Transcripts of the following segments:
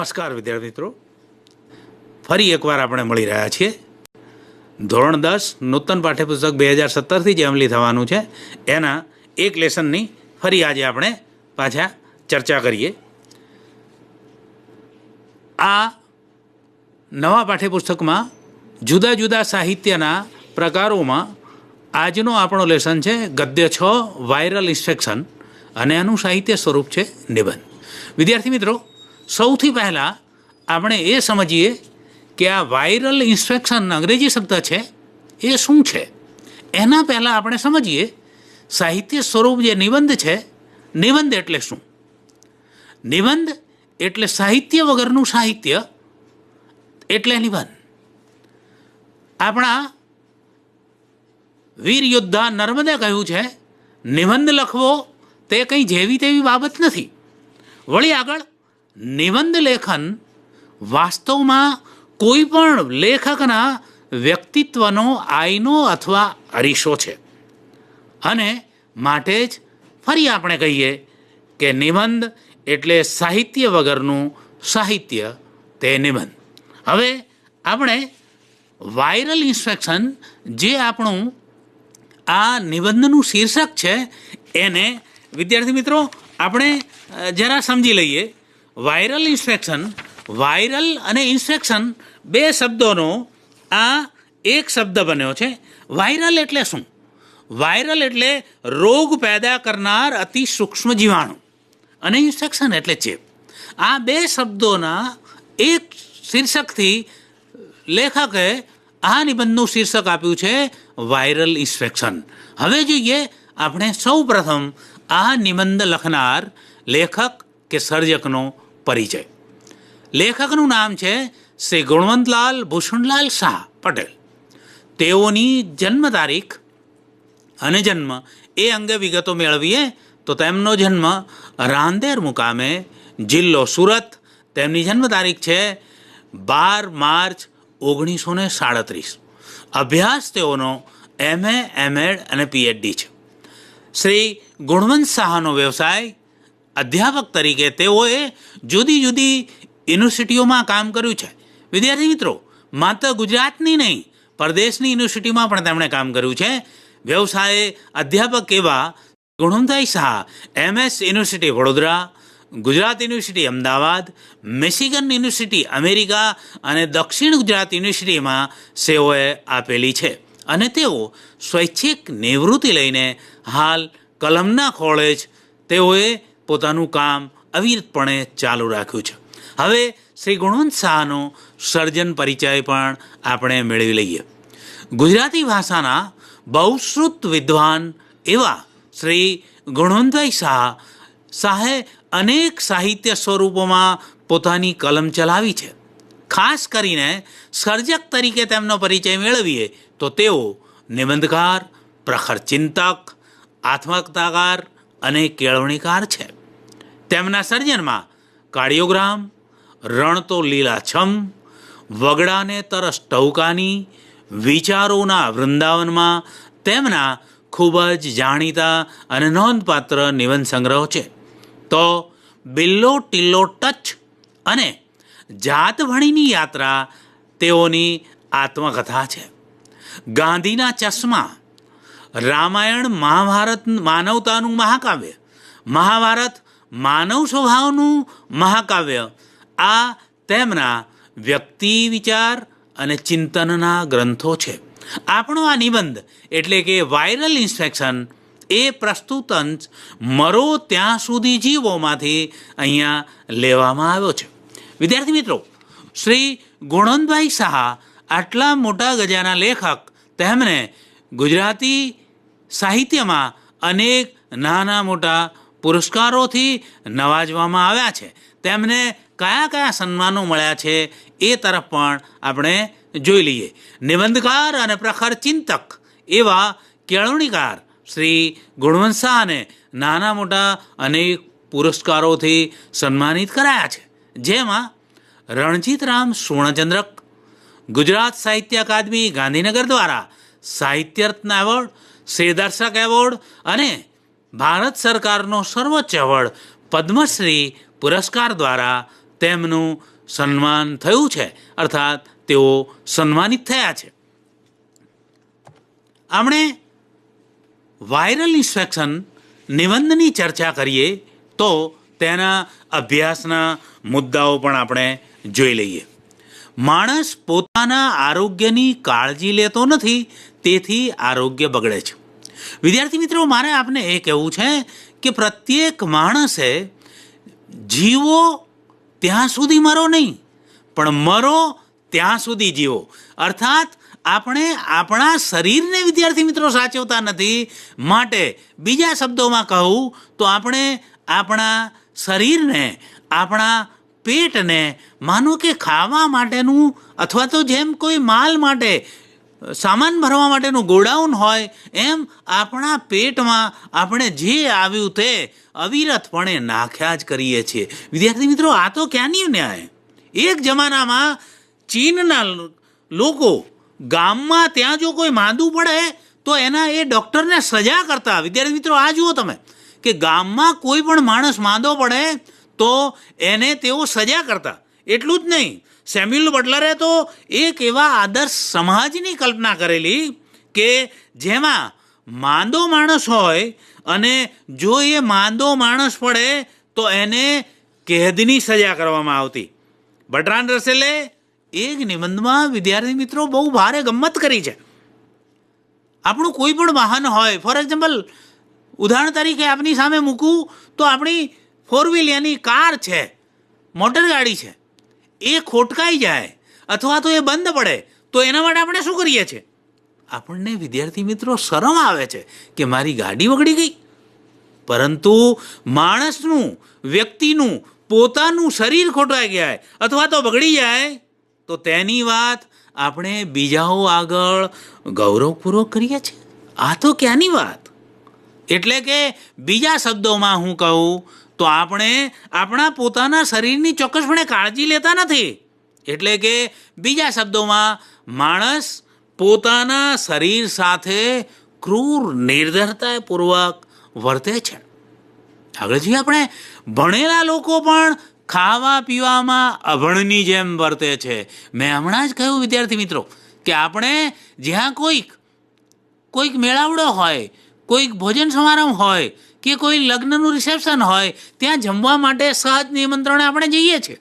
નમસ્કાર, વિદ્યાર્થી મિત્રો. ફરી એકવાર આપણે મળી રહ્યા છીએ. ધોરણ દસ, નૂતન પાઠ્યપુસ્તક બે હજાર સત્તરથી જે અમલી થવાનું છે, એના એક લેસનની ફરી આજે આપણે પાછા ચર્ચા કરીએ. આ નવા પાઠ્યપુસ્તકમાં જુદા જુદા સાહિત્યના પ્રકારોમાં આજનો આપણો લેસન છે, ગદ્ય છ, વાયરલ ઇન્સ્પેક્શન અને એનું સાહિત્ય સ્વરૂપ છે નિબંધ. વિદ્યાર્થી મિત્રો સૌથી પહેલાં આપણે એ સમજીએ કે આ વાયરલ ઇન્ફેક્શન અંગ્રેજી શબ્દ છે, એ શું છે? એના પહેલાં આપણે સમજીએ, સાહિત્ય સ્વરૂપ જે નિબંધ છે, નિબંધ એટલે શું? નિબંધ એટલે સાહિત્ય વગરનું સાહિત્ય, એટલે નિબંધ. આપણા વીર યોદ્ધા નર્મદે કહ્યું છે, નિબંધ લખવો તે કંઈ જેવી તેવી બાબત નથી. વળી આગળ નિબંધ લેખન વાસ્તવમાં કોઈ પણ લેખકના વ્યક્તિત્વનો આઈનો અથવા અરીસો છે. અને માટે જ ફરી આપણે કહીએ કે નિબંધ એટલે સાહિત્ય વગરનું સાહિત્ય તે નિબંધ. હવે આપણે વાયરલ ઇન્સ્પેક્શન જે આપણું આ નિબંધનું શીર્ષક છે એને વિદ્યાર્થી મિત્રો આપણે જરા સમજી લઈએ. વાયરલ ઇન્ફેક્શન વાયરલ અને ઇન્ફેક્શન બે શબ્દોનો આ એક શબ્દ બન્યો છે. વાયરલ એટલે શું? વાયરલ એટલે રોગ પેદા કરનાર અતિ સૂક્ષ્મ જીવાણુ અને ઇન્ફેક્શન એટલે ચેપ. આ બે શબ્દોના એક શીર્ષકથી લેખકે આ નિબંધનું શીર્ષક આપ્યું છે વાયરલ ઇન્ફેક્શન હવે જોઈએ આપણે સૌ પ્રથમ આ નિબંધ લખનાર લેખક કે સર્જકનો પરિચય. લેખકનું નામ છે શ્રી ગુણવંતલાલ ભૂષણલાલ શાહ પટેલ. તેઓની જન્મ તારીખ અને જન્મ એ અંગે વિગતો મેળવીએ તો તેમનો જન્મ રાંદેર મુકામે જિલ્લો સુરત. તેમની જન્મ તારીખ છે બાર માર્ચ ઓગણીસો ને સાડત્રીસ. અભ્યાસ તેઓનો એમએ, એમએડ અને પીએચડી છે. શ્રી ગુણવંત શાહનો વ્યવસાય અધ્યાપક તરીકે તેઓએ જુદી જુદી યુનિવર્સિટીઓમાં કામ કર્યું છે. વિદ્યાર્થી મિત્રો, માત્ર ગુજરાતની નહીં, પરદેશની યુનિવર્સિટીમાં પણ તેમણે કામ કર્યું છે. વ્યવસાયે અધ્યાપક એવા Gunvantbhai Shah, MS university Vadodara, Gujarat university Ahmedabad, Michigan university America અને દક્ષિણ ગુજરાત યુનિવર્સિટીમાં સેઓએ આપેલી છે. અને તેઓ સ્વૈચ્છિક નિવૃત્તિ લઈને હાલ કલમના ખોળે જ તેઓએ પોતાનું કામ અવિરતપણે ચાલુ રાખ્યું છે. હવે શ્રી ગુણવંત શાહનો સર્જન પરિચય પણ આપણે મેળવી લઈએ. ગુજરાતી ભાષાના બહુશ્રુત વિદ્વાન એવા શ્રી ગુણવંતભાઈ શાહ શાહે અનેક સાહિત્ય સ્વરૂપોમાં પોતાની કલમ ચલાવી છે. ખાસ કરીને સર્જક તરીકે તેમનો પરિચય મેળવીએ તો તેઓ નિબંધકાર, પ્રખર ચિંતક, આત્મકથાકાર અને કેળવણીકાર છે. તેમના સર્જનમાં કાર્ડિયોગ્રામ રણ તો લીલાછમ વગડાને તરસ ટહુકાની, વિચારોના વૃંદાવનમાં તેમના ખૂબ જ જાણીતા અને નોંધપાત્ર નિબંધ સંગ્રહો છે. તો બિલ્લો ટિલ્લો ટચ અને જાતભણીની યાત્રા તેઓની આત્મકથા છે. ગાંધીના ચશ્મા, રામાયણ, મહાભારત, માનવતાનું મહાકાવ્ય, મહાભારત માનવ સ્વભાવનું મહાકાવ્ય. આ તેમના વ્યક્તિ વિચાર અને ચિંતનના ગ્રંથો છે. આપણો આ નિબંધ એટલે કે વાયરલ ઇન્સ્પેક્શન એ પ્રસ્તુત અંશ મરો ત્યાં સુધી જીવોમાંથી અહીંયા લેવામાં આવ્યો છે. વિદ્યાર્થી મિત્રો, શ્રી ગુણવંતભાઈ શાહ આટલા મોટા ગજાના લેખક, તેમણે ગુજરાતી સાહિત્યમાં અનેક નાના મોટા પુરસ્કારોથી નવાજવામાં આવ્યા છે. તેમને કયા કયા સન્માનો મળ્યા છે એ તરફ પણ આપણે જોઈ લઈએ. નિબંધકાર અને પ્રખર ચિંતક એવા કેળવણીકાર શ્રી ગુણવંત શાહને નાના મોટા અનેક પુરસ્કારોથી સન્માનિત કરાયા છે. જેમાં રણજીતરામ સુવર્ણચંદ્રક, ગુજરાત સાહિત્ય અકાદમી ગાંધીનગર દ્વારા સાહિત્ય રત્ન એવોર્ડ શ્રી દર્શક એવોર્ડ અને ભારત સરકારનો સર્વોચ્ચ એવોર્ડ પદ્મશ્રી પુરસ્કાર દ્વારા તેમનું સન્માન થયું છે. અર્થાત તેઓ સન્માનિત થયા છે. આપણે વાયરલ ઇન્સ્પેક્શન નિબંધની ચર્ચા કરીએ તો તેના અભ્યાસના મુદ્દાઓ પણ આપણે જોઈ લઈએ. માણસ પોતાના આરોગ્યની કાળજી લેતો નથી, તેથી આરોગ્ય બગડે છે. વિદ્યાર્થી મિત્રો, મારે આપને એ કહેવું છે કે પ્રત્યેક માણસે જીવો ત્યાં સુધી મરો નહીં, પણ મરો ત્યાં સુધી જીવો. અર્થાત, આપણે આપણા શરીરને વિદ્યાર્થી મિત્રો સાચવતા નથી. માટે બીજા શબ્દોમાં કહું તો આપણે આપણા શરીરને, આપણા પેટને, માનો કે ખાવા માટેનું અથવા તો જેમ કોઈ માલ માટે સામાન ભરવા માટેનું ગોડાઉન હોય, એમ આપણા પેટમાં આપણે જે આવ્યું તે અવિરતપણે નાખ્યા જ કરીએ છીએ. વિદ્યાર્થી મિત્રો, આ તો ક્યાંની ન્યાય? એક જમાનામાં ચીનના લોકો ગામમાં ત્યાં જો કોઈ માંદું પડે, તો એના એ ડૉક્ટરને સજા કરતા. વિદ્યાર્થી મિત્રો, આ જુઓ તમે, કે ગામમાં કોઈ પણ માણસ માંદો પડે, તો એને તેઓ સજા કરતા. એટલું જ નહીં. સેમ્યુઅલ બટલરે તો એક એવા આદર્શ સમાજની કલ્પના કરેલી કે જેમાં માંદો માણસ હોય અને જો એ માંદો માણસ પડે તો એને કેદની સજા કરવામાં આવતી. બટરાન રસેલે એક નિબંધમાં વિદ્યાર્થી મિત્રો બહુ ભારે ગમત કરી છે. આપણું કોઈ પણ વાહન હોય, ફોર એક્ઝામ્પલ, ઉદાહરણ તરીકે આપની સામે મૂકું તો આપણી ફોર વ્હીલ યાની કાર છે, મોટર ગાડી છે. એ ખોટકાઈ જાય અથવા તો એ બંધ પડે, તો એના માટે આપણે શું કરીએ છીએ? આપણને વિદ્યાર્થી મિત્રો શરમ આવે છે કે મારી ગાડી વગડી ગઈ. પરંતુ માણસનું, વ્યક્તિનું, પોતાનું શરીર ખોટવાઈ જાય અથવા તો બગડી જાય, તો તેની વાત આપણે બીજાઓ આગળ ગૌરવપૂર્વક કરીએ છીએ. આ તો ક્યાંની વાત? એટલે કે બીજા શબ્દોમાં હું કહું તો આપણે આપણા પોતાના શરીરની ચોક્કસપણે કાળજી લેતા નથી. એટલે કે બીજા શબ્દોમાં, માણસ પોતાના શરીર સાથે ક્રૂર નિર્ધરતાપૂર્વક વર્તે છે. આગળ આપણે ભણેલા લોકો પણ ખાવા પીવામાં અભણની જેમ વર્તે છે. મેં હમણાં જ કહ્યું, વિદ્યાર્થી મિત્રો, કે આપણે જ્યાં કોઈક કોઈક મેળાવડો હોય, કોઈક ભોજન સમારંભ હોય કે કોઈ લગ્નનું રિસેપ્શન હોય, ત્યાં જમવા માટે સહજ નિમંત્રણે આપણે જઈએ છીએ.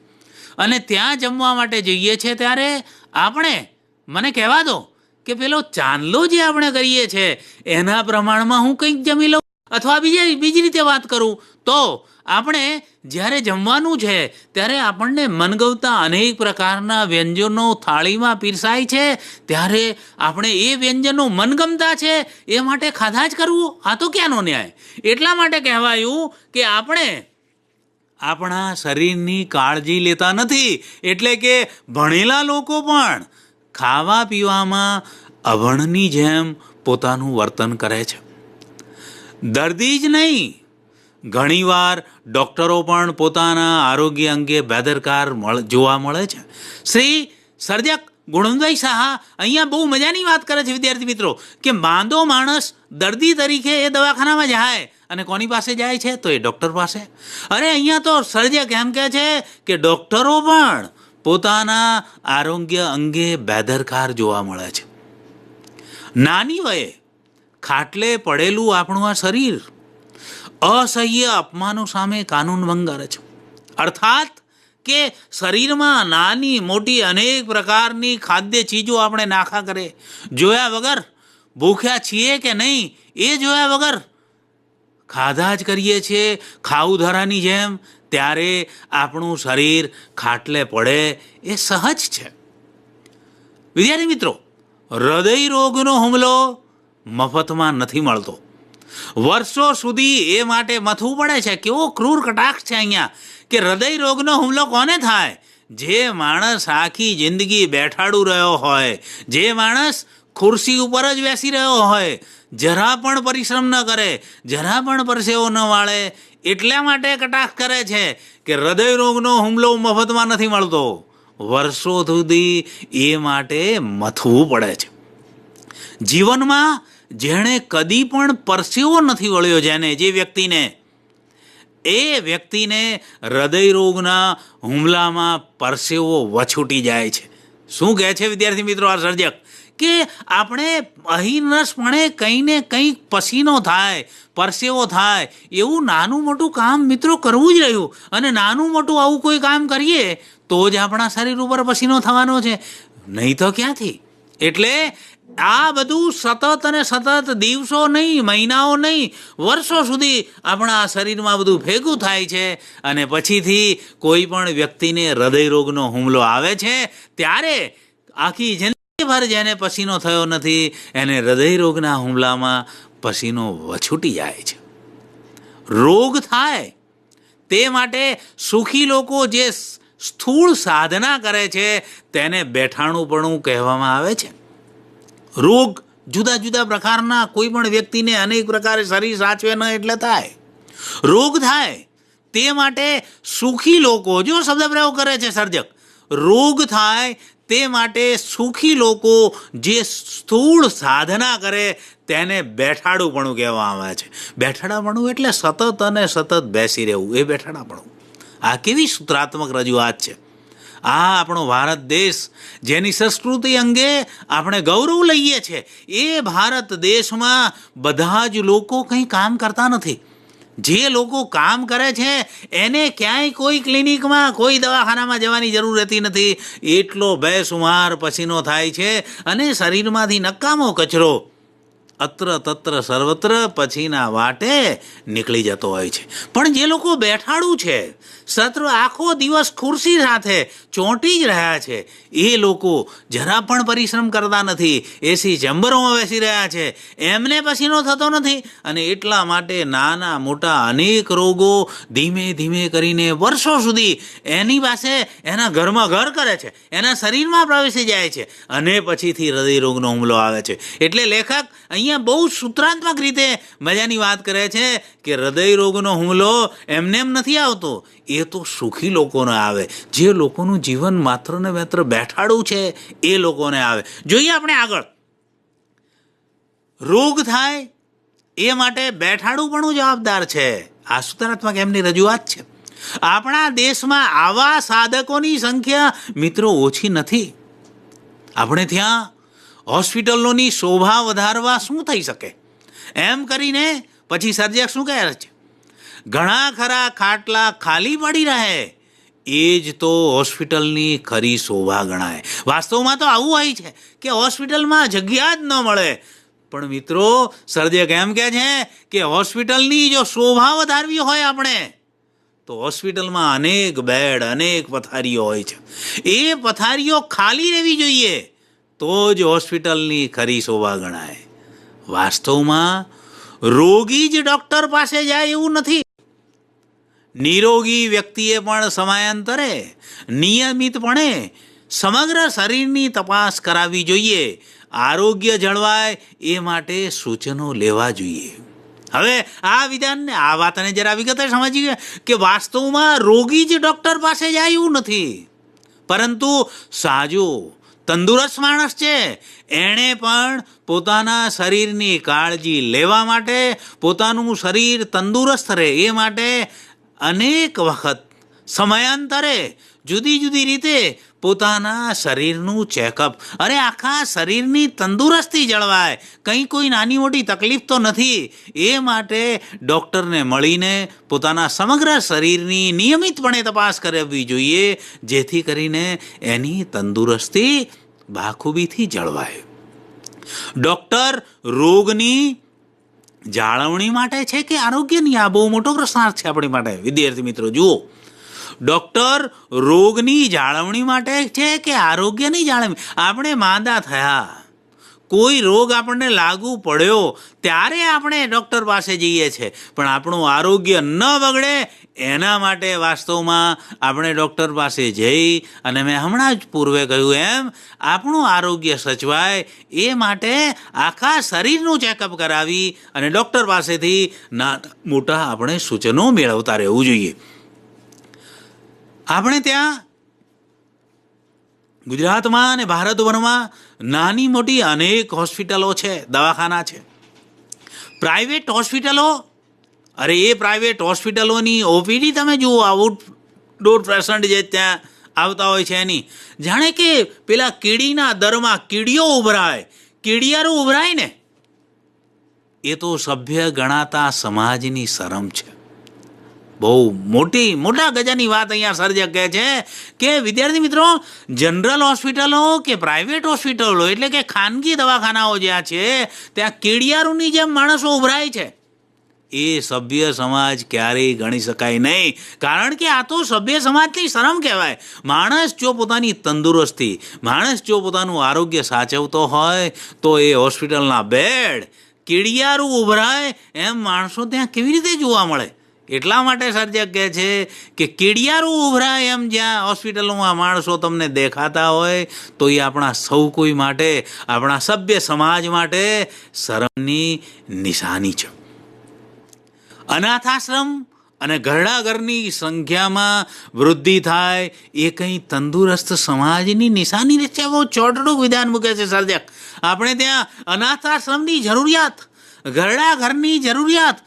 અને ત્યાં જમવા માટે જઈએ છીએ ત્યારે આપણે, મને કહેવા દો કે પેલો ચાંદલો જે આપણે કરીએ છીએ, એના પ્રમાણમાં હું કંઈક જમી લઉં. અથવા બીજી બીજી રીતે વાત કરું, તો આપણે જ્યારે જમવાનું છે, ત્યારે આપણને મનગવતા અનેક પ્રકારના વ્યંજનો થાળીમાં પીરસાય છે, ત્યારે આપણે એ વ્યંજનો મનગમતા છે, એ માટે ખાધા જ કરવું, આ તો ક્યાંનો ન્યાય? એટલા માટે કહેવાયું કે આપણે આપણા શરીરની કાળજી લેતા નથી, એટલે કે ભણેલા લોકો પણ ખાવા પીવામાં અભણની જેમ પોતાનું વર્તન કરે છે. દર્દી જ નહીં. ઘણીવાર ડૉક્ટરો પણ પોતાના આરોગ્ય અંગે બેદરકાર જોવા મળે છે. શ્રી સર્જક ગુણવંતભાઈ શાહ અહીંયા બહુ મજાની વાત કરે છે, વિદ્યાર્થી મિત્રો, કે માંદો માણસ દર્દી તરીકે એ દવાખાનામાં જાય અને કોની પાસે જાય છે? તો એ ડૉક્ટર પાસે. અરે અહીંયા તો સર્જક એમ કહે છે કે ડૉક્ટરો પણ પોતાના આરોગ્ય અંગે બેદરકાર જોવા મળે છે. નાની વયે ખાટલે પડેલું આપણું આ શરીર. અસહ્ય અપમાનો સામે કાનૂન ભંગારે છે. અર્થાત કે શરીરમાં નાની, મોટી અનેક પ્રકારની ખાદ્ય ચીજો આપણે નાખા કરે. જોયા વગર ભૂખ્યા છીએ કે નહીં, એ જોયા વગર ખાધા જ કરીએ છીએ ખાઉધરાની જેમ. ત્યારે આપણું શરીર ખાટલે પડે એ સહજ છે. વિદ્યાર્થી મિત્રો હૃદય રોગનો હુમલો મફતમાં નથી મળતો. વર્ષો સુધી એ માટે મથવું પડે છે. કેવો ક્રૂર કટાક્ષ છે અહીંયા કે હૃદય રોગનો હુમલો કોને થાય? જે માણસ આખી જિંદગી બેઠાડું રહ્યો હોય, જે માણસ ખુરશી ઉપર જ બેસી રહ્યો હોય, જરા પણ પરિશ્રમ ન કરે, જરા પણ પરસેવો ન વાળે, એટલા માટે કટાક્ષ કરે છે કે હૃદય રોગનો હુમલો મફતમાં નથી મળતો. વર્ષો સુધી એ માટે મથવું પડે છે. જીવનમાં જેણે કદી પણ પરસેવો નથી વળ્યો જેને, જે વ્યક્તિને, એ વ્યક્તિને હૃદય રોગના હુમલામાં પરસેવો વછૂટી જાય છે. શું કહે છે વિદ્યાર્થી મિત્રો આ સર્જક? કે આપણે અહીનસપણે કંઈ ને કંઈક પસીનો થાય, પરસેવો થાય, એવું નાનું મોટું કામ મિત્રો કરવું જ રહ્યું. અને નાનું મોટું આવું કોઈ કામ કરીએ, તો જ આપણા શરીર ઉપર પસીનો થવાનો છે. નહીં તો ક્યાંથી? એટલે આ બધું સતત અને સતત દિવસો નહીં, મહિનાઓ નહીં, વર્ષો સુધી આપણા શરીરમાં બધું ભેગું થાય છે અને પછીથી કોઈ પણ વ્યક્તિને હૃદયરોગનો હુમલો આવે છે, ત્યારે આખી જિંદગીભર જેને પસીનો થયો નથી, એને હૃદયરોગના હુમલામાં પસીનો વછૂટી જાય છે. રોગ થાય, તે માટે સુખી લોકો જે સ્થૂળ સાધના કરે છે, તેને બેઠાણુંપણું કહેવામાં આવે છે. રોગ જુદા જુદા પ્રકારના કોઈ પણ વ્યક્તિને અનેક પ્રકારે શરીર સાચવે ન એટલે થાય. રોગ થાય તે માટે સુખી લોકો, જો શબ્દ પ્રયોગ કરે છે સર્જક, રોગ થાય તે માટે સુખી લોકો જે સ્થૂળ સાધના કરે તેને બેઠાડુંપણું કહેવામાં આવે છે. બેઠાડાપણું એટલે સતત અને સતત બેસી રહેવું, એ બેઠાડાપણું. આ કેવી સૂત્રાત્મક રજૂઆત છે? આ આપણો ભારત દેશ, જેની સંસ્કૃતિ અંગે આપણે ગૌરવ લઈએ છીએ એ ભારત દેશમાં બધા જ લોકો કંઈ કામ કરતા નથી. જે લોકો કામ કરે છે, એને ક્યાંય કોઈ ક્લિનિકમાં, કોઈ દવાખાનામાં જવાની જરૂર રહેતી નથી. એટલો બેસુમાર પસીનો થાય છે અને શરીરમાંથી નકામો કચરો અત્ર તત્ર સર્વત્ર પછીના વાટે નીકળી જતો હોય છે. પણ જે લોકો બેઠાડું છે, સત્ર આખો દિવસ ખુરશી સાથે ચોંટી જ રહ્યા છે, એ લોકો જરા પણ પરિશ્રમ કરતા નથી. એસી ચેમ્બરોમાં બેસી રહ્યા છે. એમને પસીનો થતો નથી અને એટલા માટે નાના મોટા અનેક રોગો ધીમે ધીમે કરીને વર્ષો સુધી એની પાસે એના ઘરમાં ઘર કરે છે. એના શરીરમાં પ્રવેશી જાય છે અને પછીથી હૃદયરોગનો હુમલો આવે છે. એટલે લેખક, અહીંયા બહુ સૂત્રાત્મક રીતે મજાની વાત કરે છે કે હૃદય રોગનો હુમલો એમને એમ નથી આવતો. એ તો સુખી લોકોને આવે. જે લોકોનું જીવન માત્ર ને માત્ર બેઠાડું છે, એ લોકોને આવે. જોઈએ આપણે આગળ. રોગ થાય એ માટે બેઠાડું પણ જવાબદાર છે. આ સૂત્રાત્મક એમની રજૂઆત છે. આપણા દેશમાં આવા સાધકોની સંખ્યા મિત્રો ઓછી નથી. આપણે ત્યાં હોસ્પિટલોની શોભા વધારવા શું થઈ શકે? એમ કરીને પછી સર્જક શું કહે છે? ઘણા ખરા ખાટલા ખાલી પડી રહે, એ જ તો હોસ્પિટલની ખરી શોભા ગણાય. વાસ્તવમાં તો આવું હોય છે કે હોસ્પિટલમાં જગ્યા જ ન મળે. પણ મિત્રો, સર્જક એમ કહે છે કે હોસ્પિટલની જો શોભા વધારવી હોય આપણે, તો હોસ્પિટલમાં અનેક બેડ, અનેક પથારીઓ હોય છે. એ પથારીઓ ખાલી રહેવી જોઈએ. તો જ હોસ્પિટલની ખરી શોભા ગણાય. વાસ્તવમાં, રોગી જ ડૉક્ટર પાસે જાય એવું નથી. નિરોગી વ્યક્તિએ પણ સમયાંતરે, નિયમિતપણે સમગ્ર શરીરની તપાસ કરાવવી જોઈએ. આરોગ્ય જળવાય એ માટે સૂચનો લેવા જોઈએ. હવે આ વિધાનને, આ વાતને જરા વિગતે સમજીએ કે વાસ્તવમાં રોગી જ ડૉક્ટર પાસે જાય એવું નથી. પરંતુ સાજો તંદુરસ્ત માણસ છે. એણે પણ પોતાના શરીરની કાળજી લેવા માટે પોતાનું શરીર તંદુરસ્ત રહે એ માટે અનેક વખત સમયાંતરે જુદી જુદી રીતે પોતાના શરીરનું ચેકઅપ અરે, આખા શરીરની તંદુરસ્તી જળવાય. કંઈ કોઈ નાની મોટી તકલીફ તો નથી. એ માટે ડૉક્ટરને મળીને પોતાના સમગ્ર શરીરની નિયમિતપણે તપાસ કરાવવી જોઈએ, જેથી કરીને એની તંદુરસ્તી બાખૂબીથી જળવાય. ડૉક્ટર રોગની જાળવણી માટે છે કે આરોગ્યની આ બહુ મોટો પ્રશ્નાર્થ છે આપણી માટે? વિદ્યાર્થી મિત્રો, જુઓ. ડૉક્ટર રોગની જાળવણી માટે છે કે આરોગ્યની જાળવણી? આપણે માંદા થયા. કોઈ રોગ આપણને લાગુ પડ્યો, ત્યારે આપણે ડૉક્ટર પાસે જઈએ છીએ પણ આપણું આરોગ્ય ન બગડે, એના માટે વાસ્તવમાં આપણે ડૉક્ટર પાસે જઈ અને મેં હમણાં જ પૂર્વે કહ્યું એમ, આપણું આરોગ્ય સચવાય, એ માટે આખા શરીરનું ચેકઅપ કરાવી અને ડૉક્ટર પાસેથી ના, મોટા આપણે સૂચનો મેળવતા રહેવું જોઈએ. આપણે ત્યાં ગુજરાતમાં અને ભારતભરમાં નાની મોટી અનેક હોસ્પિટલો છે, દવાખાના છે. પ્રાઇવેટ હોસ્પિટલો અરે એ પ્રાઇવેટ હોસ્પિટલોની ઓપીડી તમે જુઓ આઉટડોર પેશન્ટ જે ત્યાં આવતા હોય છે એની. જાણે કે પેલા કીડીના દરમાં કીડીઓ ઉભરાય, કીડિયારું ઉભરાય ને? એ તો સભ્ય ગણાતા સમાજની શરમ છે. બહુ મોટી, મોટા ગજાની વાત અહીંયા સર્જક કહે છે કે, વિદ્યાર્થી મિત્રો જનરલ હોસ્પિટલો કે પ્રાઇવેટ હોસ્પિટલો એટલે કે ખાનગી દવાખાનાઓ જ્યાં છે, ત્યાં કીડિયારુની જેમ માણસો ઉભરાય છે. એ સભ્ય સમાજ ક્યારેય ગણી શકાય નહીં. કારણ કે આ તો સભ્ય સમાજની શરમ કહેવાય. માણસ જો પોતાની તંદુરસ્તી, માણસ જો પોતાનું આરોગ્ય સાચવતો હોય, તો એ હોસ્પિટલના બેડ, કીડિયારું ઉભરાય, એમ માણસો ત્યાં કેવી રીતે જોવા મળે? એટલા માટે સર્જક કહે છે કે કીડિયારું ઉભરાય એમ જ્યાં હોસ્પિટલોમાં માણસો તમને દેખાતા હોય, તો એ આપણા સૌ કોઈ માટે, આપણા સભ્ય સમાજ માટે શરમની નિશાની છે. અનાથાશ્રમ અને ઘરડા ઘરની સંખ્યામાં વૃદ્ધિ થાય, એ કંઈ તંદુરસ્ત સમાજની નિશાની છે બહુ ચોટડું વિધાન મૂકે છે સર્જક. આપણે ત્યાં અનાથાશ્રમની જરૂરિયાત, ઘરડાઘરની જરૂરિયાત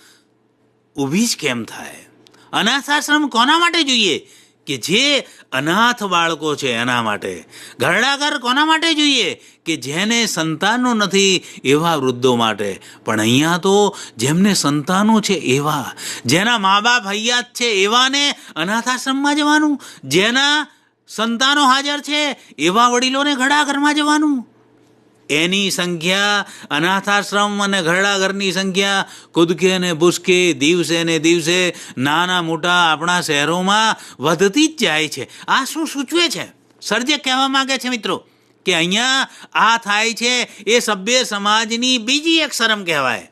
ઊભી જ કેમ થાય? અનાથ આશ્રમ કોના માટે જોઈએ? કે જે અનાથ બાળકો છે એના માટે. ઘરડા ઘર કોના માટે જોઈએ? કે જેને સંતાનો નથી એવા વૃદ્ધો માટે. પણ અહીંયા તો જેમને સંતાનો છે એવા, જેના મા બાપ હૈયાત છે એવાને અનાથ આશ્રમમાં જવાનું, જેના સંતાનો હાજર છે એવા વડીલોને ઘરડાઘરમાં જવાનું. એની સંખ્યા અનાથાશ્રમ અને ઘરડા ઘરની સંખ્યા કુદકે ને ભૂસકે દિવસે ને દિવસે નાના મોટા આપણા શહેરોમાં વધતી જ જાય છે. આ શું સૂચવે છે? સર્જક કહેવા માંગે છે મિત્રો કે અહીંયા આ થાય છે એ સભ્ય સમાજની બીજી એક શરમ કહેવાય.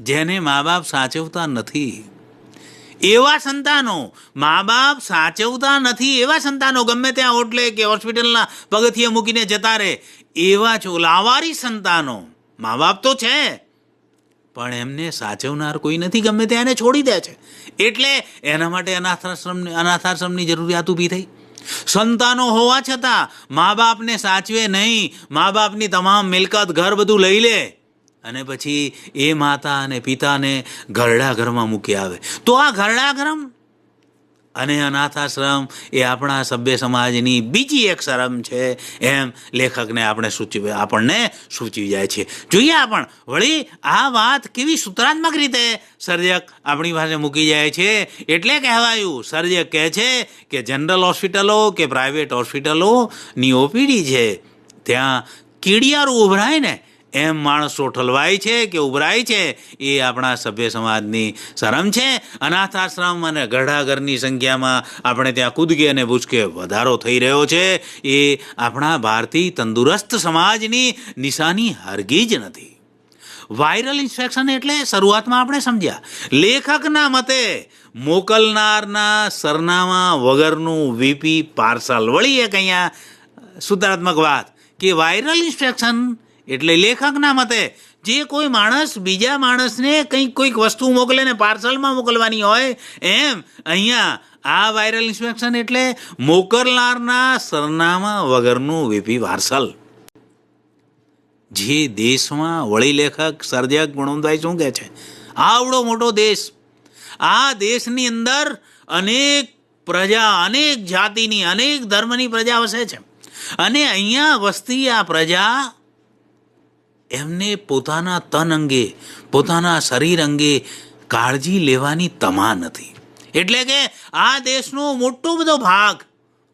જેને મા બાપ સાચવતા નથી. એવા સંતાનો મા બાપ સાચવતા નથી, એવા સંતાનો ગમે ત્યાં ઓટલે કે હોસ્પિટલના પગથિયે મૂકીને જતા રહે, એવા ચોલાવારી સંતાનો મા બાપ તો છે, પણ એમને સાચવનાર કોઈ નથી, ગમે ત્યાં એને છોડી દે છે. એટલે એના માટે અનાથાશ્રમની અનાથાશ્રમની જરૂરિયાત ઊભી થઈ. સંતાનો હોવા છતાં મા બાપને સાચવે નહીં મા બાપની તમામ મિલકત, ઘર બધું લઈ લે. અને પછી એ માતા અને પિતાને ઘરડા ઘરમાં મૂકી આવે. તો આ ઘરડા ઘરમ અને અનાથાશ્રમ એ આપણા સભ્ય સમાજની બીજી એક શરમ છે. એમ લેખકને આપણે સૂચવે આપણને સૂચવી જાય છે. જોઈએ આપણ, વળી આ વાત કેવી સૂત્રાત્મક રીતે સર્જક આપણી પાસે મૂકી જાય છે. એટલે કહેવાયું, સર્જક કહે છે કે જનરલ હોસ્પિટલો કે પ્રાઇવેટ હોસ્પિટલોની ઓપીડી છે. ત્યાં કીડિયારું ઉભરાય ને એમ માણસો ઠલવાય છે કે ઉભરાય છે, એ આપણા સભ્ય સમાજની શરમ છે. અનાથ આશ્રમ અને ઘરડાઘરની સંખ્યામાં આપણે ત્યાં કૂદકે અને ભૂચકે વધારો થઈ રહ્યો છે. એ આપણા ભારતીય તંદુરસ્ત સમાજની નિશાની હરગી જ નથી. વાયરલ ઇન્ફેક્શન એટલે શરૂઆતમાં આપણે સમજ્યા. લેખકના મતે મોકલનારના સરનામા વગરનું વીપી પાર્સલ વળી એક અહીંયા સુધારાત્મક વાત કે વાયરલ ઇન્સ્પેક્શન એટલે લેખકના મતે, જે કોઈ માણસ બીજા માણસને કંઈક કોઈક વસ્તુ મોકલે ને પાર્સલમાં મોકલવાની હોય, એમ અહીંયા આ વાયરલ ઇન્સ્પેક્શન એટલે મોકલનારના સરનામા વગરનું વીપી પાર્સલ. જે દેશમાં વળી લેખક સર્જક ગુણવંતભાઈ શું કહે છે? આવડો મોટો દેશ. આ દેશની અંદર અનેક પ્રજા, અનેક જાતિની, અનેક ધર્મની પ્રજા વસે છે. અને અહીંયા વસતી આ પ્રજા એમને પોતાના તન અંગે, પોતાના શરીર અંગે કાળજી લેવાની તમા નથી. એટલે કે આ દેશનો મોટો બધો ભાગ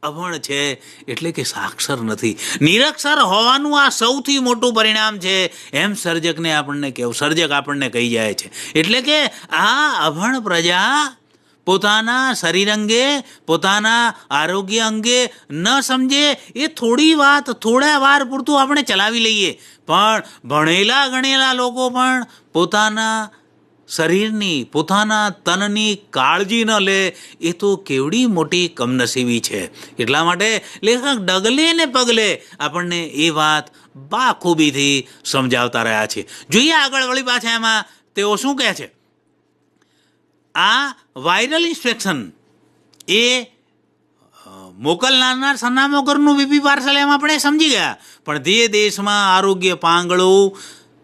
અભણ છે, એટલે કે સાક્ષર નથી. નિરક્ષર હોવાનું આ સૌથી મોટું પરિણામ છે. એમ સર્જકને આપણને કેવું, સર્જક આપણને કહી જાય છે. એટલે કે આ અભણ પ્રજા પોતાના શરીર અંગે, પોતાના આરોગ્ય અંગે ન સમજે, એ થોડી વાત થોડા વાર પૂરતું આપણે ચલાવી લઈએ. પણ ભણેલા ગણેલા લોકો પણ પોતાના શરીરની, પોતાના તનની કાળજી ન લે, એ તો કેવડી મોટી કમનસીબી છે. એટલા માટે લેખક ડગલે ને પગલે આપણને એ વાત બાખૂબીથી સમજાવતા રહ્યા છે. જોઈએ આગળ વળી પાછા એમાં, તેઓ શું કહે છે? આ વાયરલ ઇન્સ્પેક્શન એ અ, મોકલનારના સરનામો કરનું વીપી પાર્સલ એમ આપણે સમજી ગયા. પણ જે દેશમાં આરોગ્ય પાંગળું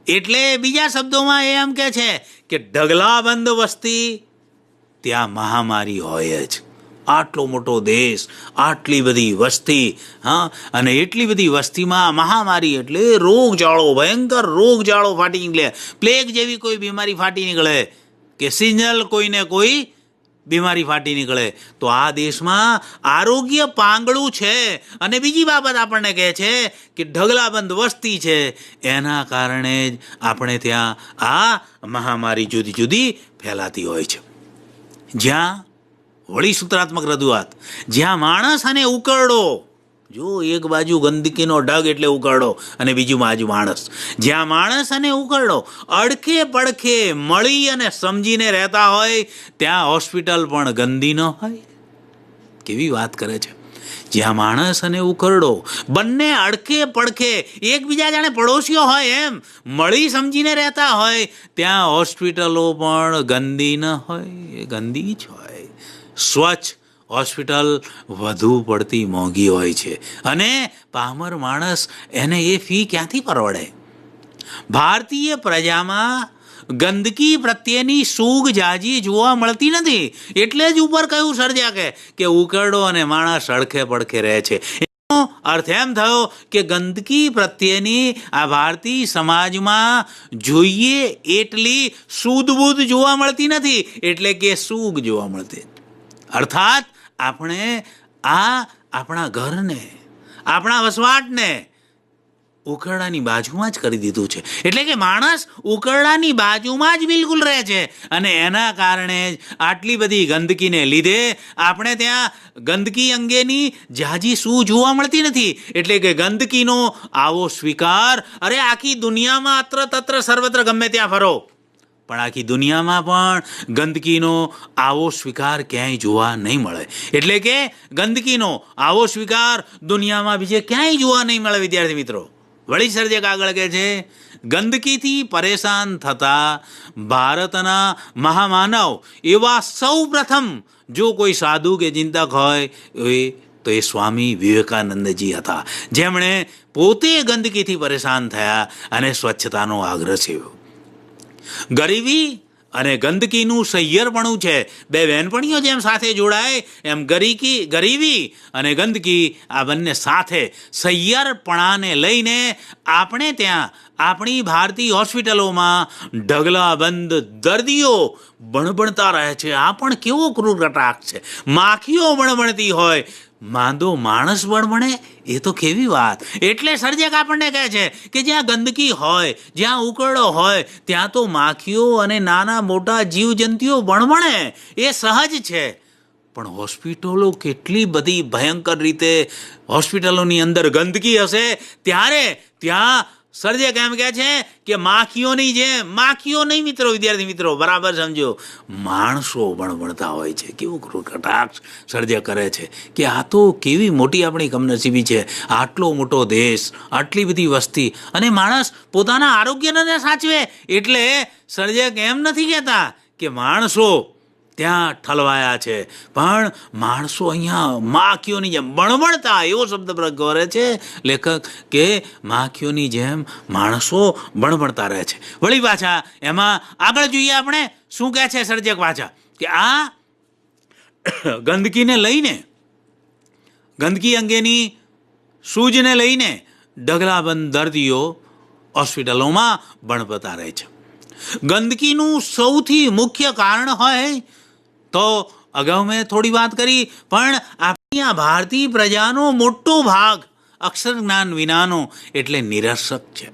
એટલે બીજા શબ્દોમાં એ એમ કે છે કે ઢગલાબંધ વસ્તી ત્યાં મહામારી હોય જ. આટલો મોટો દેશ આટલી બધી વસ્તી હા અને એટલી બધી વસ્તીમાં મહામારી એટલે રોગચાળો ભયંકર રોગચાળો ફાટી નીકળે. પ્લેગ જેવી કોઈ બીમારી ફાટી નીકળે. કે સિઝનલ કોઈને કોઈ બીમારી ફાટી નીકળે. તો આ દેશમાં આરોગ્ય પાંગળું છે. અને બીજી બાબત આપણને કહે છે કે ઢગલાબંધ વસ્તી છે. એના કારણે જ આપણે ત્યાં આ મહામારી જુદી જુદી ફેલાતી હોય છે. જ્યાં વળી સૂત્રાત્મક રજૂઆત, જ્યાં માણસ અને ઉકરડો જો એક બાજુ ગંદકીનો ઢગ એટલે ઉકરડો અને બીજું બાજુ માણસ. જ્યાં માણસ અને ઉકરડો અડખે પડખે મળી અને સમજીને રહેતા હોય, ત્યાં હોસ્પિટલ પણ ગંદી ન હોય. કેવી વાત કરે છે. જ્યાં માણસ અને ઉકરડો બંને અડખે પડખે એકબીજા જાણે પડોશીઓ હોય એમ, મળી સમજીને રહેતા હોય, ત્યાં હોસ્પિટલો પણ ગંદી ન હોય. એ ગંદી જ હોય. સ્વચ્છ હોસ્પિટલ વધુ પડતી મોંઘી હોય છે. અને પામર માણસ એને એ ફી ક્યાંથી પરવડે? ભારતીય પ્રજામાં ગંદકી પ્રત્યેની સૂગ જાજી જોવા મળતી નથી. એટલે જ ઉપર કહ્યું સર્જાકે કે ઉકરડો અને માણસ અડખે પડખે રહે છે. એનો અર્થ એમ થયો કે ગંદકી પ્રત્યેની આ ભારતીય સમાજમાં જોઈએ એટલી સૂદબૂદ જોવા મળતી નથી. એટલે કે સૂગ જોવા મળતી. અર્થાત આપણે આ આપણા ઘરને, આપણા વસવાટને ઉકરડાની બાજુમાં જ કરી દીધું છે. એટલે કે માણસ ઉકરડાની બાજુમાં જ બિલકુલ રહે છે. અને એના કારણે જ આટલી બધી ગંદકીને લીધે આપણે ત્યાં ગંદકી અંગેની જાજી શું જોવા મળતી નથી. એટલે કે ગંદકીનો આવો સ્વીકાર, અરે આખી દુનિયામાં અત્ર તત્ર સર્વત્ર ગમે ત્યાં ફરો. પણ આખી દુનિયામાં પણ ગંદકીનો આવો સ્વીકાર ક્યાંય જોવા નહીં મળે. એટલે કે ગંદકીનો આવો સ્વીકાર દુનિયામાં બીજે ક્યાંય જોવા નહીં મળે, વિદ્યાર્થી મિત્રો. વળી સર્જક આગળ કહે છે, ગંદકીથી પરેશાન થતા ભારતના મહામાનવ એવા સૌ પ્રથમ જો કોઈ સાધુ કે ચિંતક હોય, એ તો એ સ્વામી વિવેકાનંદજી હતા. જેમણે પોતે ગંદકીથી પરેશાન થયા અને સ્વચ્છતાનો આગ્રહ સેવ્યો. ગરીબી અને ગંદકીનું સૈયરપણું છે. બે બહેનપણીઓ જેમ સાથે જોડાય, એમ ગરીકી, ગરીબી અને ગંદકી આ બંને સાથે સૈયરપણાને લઈને આપણે ત્યાં આપણી ભારતીય હોસ્પિટલોમાં ઢગલાબંધ દર્દીઓ બણબણતા રહે છે. આ પણ કેવો ક્રૂર કટાક છે. માખીઓ બણબણતી હોય માંદો માણસ બણબણે એ તો કેવી વાત. એટલે સર્જક આપણને કહે છે કે જ્યાં ગંદકી હોય, જ્યાં ઉકરડો હોય, ત્યાં તો માખીઓ અને નાના મોટા જીવજંતુઓ બણબણે એ સહજ છે. પણ હોસ્પિટલો કેટલી બધી ભયંકર રીતે હોસ્પિટલોની અંદર ગંદકી હશે, ત્યારે ત્યાં સર્જક એમ કહે છે કે માખીઓની જેમ માખીઓ નહીં મિત્રો, વિદ્યાર્થી મિત્રો, બરાબર સમજો? માણસો બણબણતા હોય છે. કેવું કટાક્ષ સર્જક કરે છે કે આ તો કેવી મોટી આપણી કમનસીબી છે. આટલો મોટો દેશ, આટલી બધી વસ્તી અને માણસ પોતાના આરોગ્યને સાચવે. એટલે સર્જક એમ નથી કહેતા કે માણસો ત્યાં ઠલવાયા છે. પણ માણસો અહીંયા માખીઓની જેમ બણબણતા, એવો શબ્દ પ્રયોગ કરે છે લેખક કે માખીઓની જેમ માણસો બણબણતા રહે છે. વળી પાછા એમાં આગળ જોઈએ આપણે, શું કહે છે સર્જક પાછા કે આ ગંદકીને લઈને, ગંદકી અંગેની સૂજને લઈને ઢગલાબંધ દર્દીઓ હોસ્પિટલોમાં બણબતા રહે છે. ગંદકીનું સૌથી મુખ્ય કારણ હોય તો અગાઉ મેં થોડી વાત કરી, પણ આપણી આ ભારતીય પ્રજાનો મોટો ભાગ અક્ષર જ્ઞાન વિનાનો એટલે નિરર્શક છે.